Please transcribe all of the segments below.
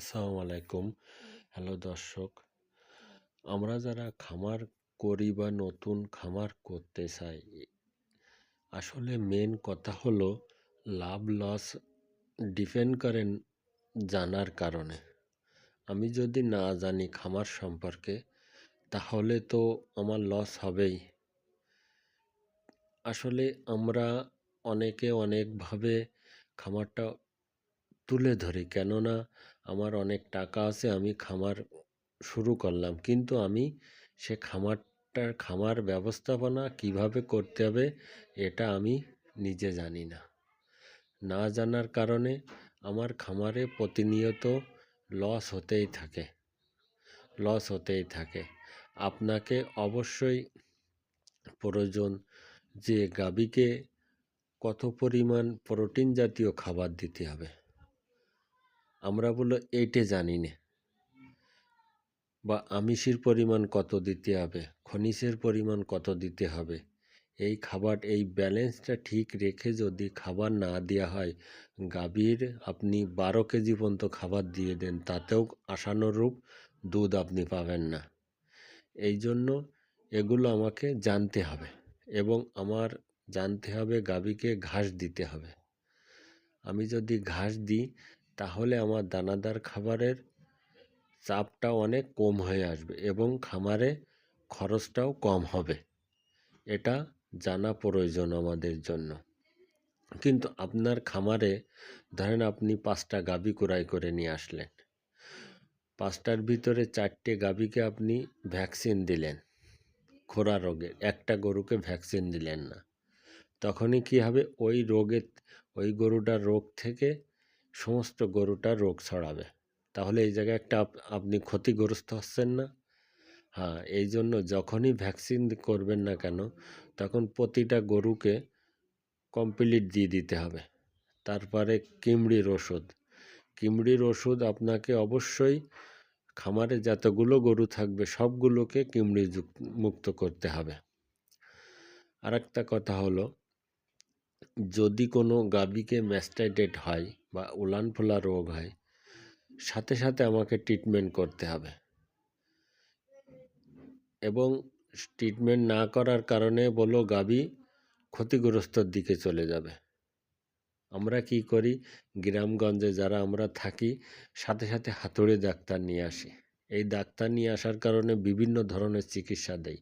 আসসালামু আলাইকুম। হ্যালো দর্শক আমরা যারা খামার করি বা নতুন খামার করতে চাই আসলে মেন কথা হলো লাভ লস ডিপেন্ড করেন জানার কারণে। আমি যদি না জানি খামার সম্পর্কে তাহলে তো আমার লস হবেই। আসলে আমরা অনেকে অনেকভাবে খামারটা তুলে ধরি কেননা আমার অনেক টাকা আছে, আমি খামার শুরু করলাম। কিন্তু আমি সে খামারটার খামার ব্যবস্থাপনা কীভাবে করতে হবে, এটা আমি নিজে জানি না। না জানার কারণে আমার খামারে প্রতিনিয়ত লস হতেই থাকে, লস হতেই থাকে। আপনাকে অবশ্যই প্রয়োজন যে গাভীকে কত পরিমাণ প্রোটিন জাতীয় খাবার দিতে হবে। আমরা বলো এইটে জানি না। বা, আমিষের পরিমাণ কত দিতে হবে? খনিজের পরিমাণ কত দিতে হবে? এই খাবার, এই ব্যালেন্সটা ঠিক রেখে যদি খাবার না দেওয়া হয়, গাভীর আপনি বারো কেজি পর্যন্ত খাবার দিয়ে দেন, তাতেও আশানুরূপ দুধ আপনি পাবেন না। এই জন্য এগুলো আমাকে জানতে হবে এবং আমার জানতে হবে গাভীকে ঘাস দিতে হবে। আমি যদি ঘাস দিই তাহলে আমার দানাদার খাবারের চাপটা অনেক কম হয়ে আসবে এবং খামারে খরচটাও কম হবে। এটা জানা প্রয়োজন আমাদের জন্য। কিন্তু আপনার খামারে ধরেন আপনি পাঁচটা গাভী ক্রয় করে নিয়ে আসলেন। পাঁচটার ভিতরে চারটে গাভীকে আপনি ভ্যাকসিন দিলেন। খোরা রোগের একটা গরুকে ভ্যাকসিন দিলেন না। তখনই কী হবে? ওই রোগের ওই গরুটার রোগ থেকে সমস্ত গরুটার রোগ ছড়াবে। তাহলে এই জায়গায় একটা আপনি ক্ষতিগ্রস্ত হচ্ছেন না। হ্যাঁ এই জন্য যখনই ভ্যাকসিন করবেন না কেন, তখন প্রতিটা গরুকে কমপ্লিট দিয়ে দিতে হবে। তারপরে কিমড়ির ওষুধ। কিমড়ির ওষুধ আপনাকে অবশ্যই খামারে যতগুলো গরু থাকবে, সবগুলোকে কিমড়ি মুক্ত করতে হবে। আর একটা কথা হলো যদি কোনো গাভীকে ম্যাস্টাইটেড হয় বা উলান ফোলা রোগ হয়, সাথে সাথে আমাকে ট্রিটমেন্ট করতে হবে। এবং ট্রিটমেন্ট না করার কারণে বলো গাভী ক্ষতিগ্রস্তর দিকে চলে যাবে। আমরা কি করি? গ্রামগঞ্জে যারা আমরা থাকি, সাথে সাথে হাতুড়ে ডাক্তার নিয়ে আসি। এই ডাক্তার নিয়ে আসার কারণে বিভিন্ন ধরনের চিকিৎসা দেয়।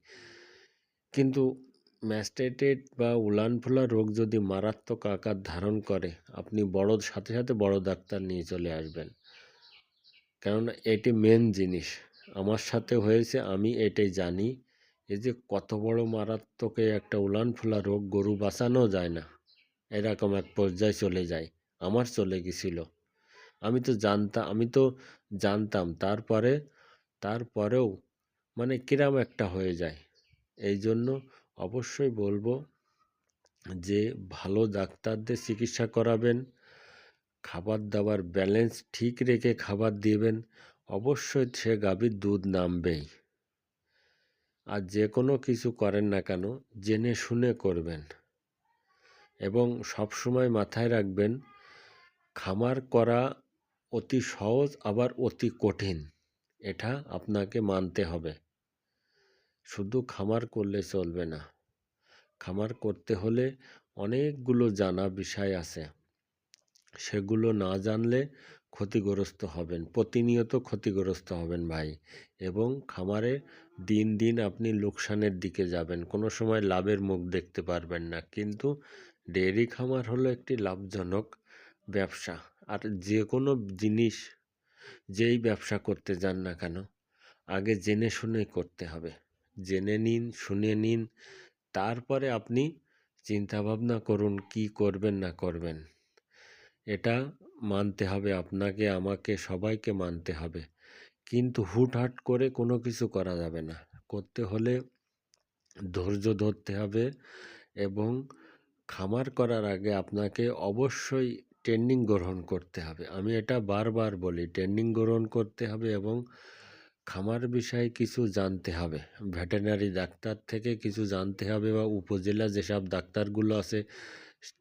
কিন্তু ম্যাস্টেটেড বা উলানফুলা রোগ যদি মারাত্মক আকার ধারণ করে, আপনি বড়, সাথে সাথে বড় ডাক্তার নিয়ে চলে আসবেন। কেননা এটি মেন জিনিস। আমার সাথে হয়েছে, আমি এটাই জানি, এই যে কত বড় মারাত্মক একটা উলানফুলা রোগ, গরু বাঁচানো যায় না। এরকম এক পর্যায়ে চলে যায়, আমার চলে গেছিল। আমি তো জানতাম আমি তো জানতাম, তারপরে, তারপরেও মানে কিরাম একটা হয়ে যায়। এই জন্য অবশ্যই বলব যে ভালো ডাক্তারদের চিকিৎসা করাবেন, খাবার দাবার ব্যালেন্স ঠিক রেখে খাবার দিবেন, অবশ্যই সে গাভীর দুধ নামবেই। আর যে কোনো কিছু করেন না কেন, জেনে শুনে করবেন। এবং সব সময় মাথায় রাখবেন, খামার করা অতি সহজ, আবার অতি কঠিন। এটা আপনাকে মানতে হবে। শুধু খামার করলে চলবে না। খামার করতে হলে অনেকগুলো জানা বিষয় আছে। সেগুলো না জানলে ক্ষতিগ্রস্ত হবেন, প্রতিনিয়ত ক্ষতিগ্রস্ত হবেন ভাই। এবং খামারে দিন দিন আপনি লোকসানের দিকে যাবেন, কোনো সময় লাভের মুখ দেখতে পারবেন না। কিন্তু ডেয়ারি খামার হলো একটি লাভজনক ব্যবসা। আর যে কোনো জিনিস যেই ব্যবসা করতে যান না কেন, আগে জেনে শুনে করতে হবে। জেনে নিন, শুনে নিন। তারপরে আপনি চিন্তাভাবনা করুন, কি করবেন, না করবেন। এটা মানতে হবে আপনাকে, আমাকে, সবাইকে মানতে হবে। কিন্তু হুটহাট করে কোনো কিছু করা যাবে না। করতে হলে ধৈর্য ধরতে হবে এবং খামার করার আগে আপনাকে অবশ্যই ট্রেনিং গ্রহণ করতে হবে। আমি এটা বারবার বলি, ট্রেনিং গ্রহণ করতে হবে এবং খামার বিষয়ে কিছু জানতে হবে। ভেটেনারি ডাক্তার থেকে কিছু জানতে হবে বা উপজেলা যেসব ডাক্তারগুলো আছে,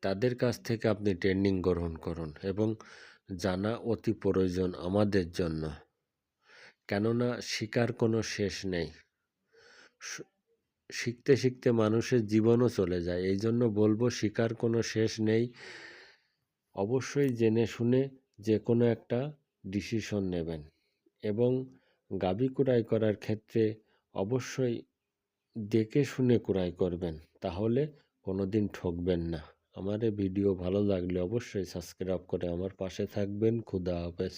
তাদের কাছ থেকে আপনি ট্রেনিং গ্রহণ করুন এবং জানা অতি প্রয়োজন আমাদের জন্য। কেননা শিকার কোনো শেষ নেই। শিখতে শিখতে মানুষের জীবনও চলে যায়। এই জন্য বলব শিকার কোনো শেষ নেই। অবশ্যই জেনে শুনে যে কোনো একটা ডিসিশন নেবেন এবং গাবি কুড়াই করার ক্ষেত্রে অবশ্যই দেখে শুনে কুড়াই করবেন, তাহলে কোনো দিন ঠকবেন না। আমার ভিডিও ভালো লাগলে অবশ্যই সাবস্ক্রাইব করে আমার পাশে থাকবেন। খুদা হাফেজ।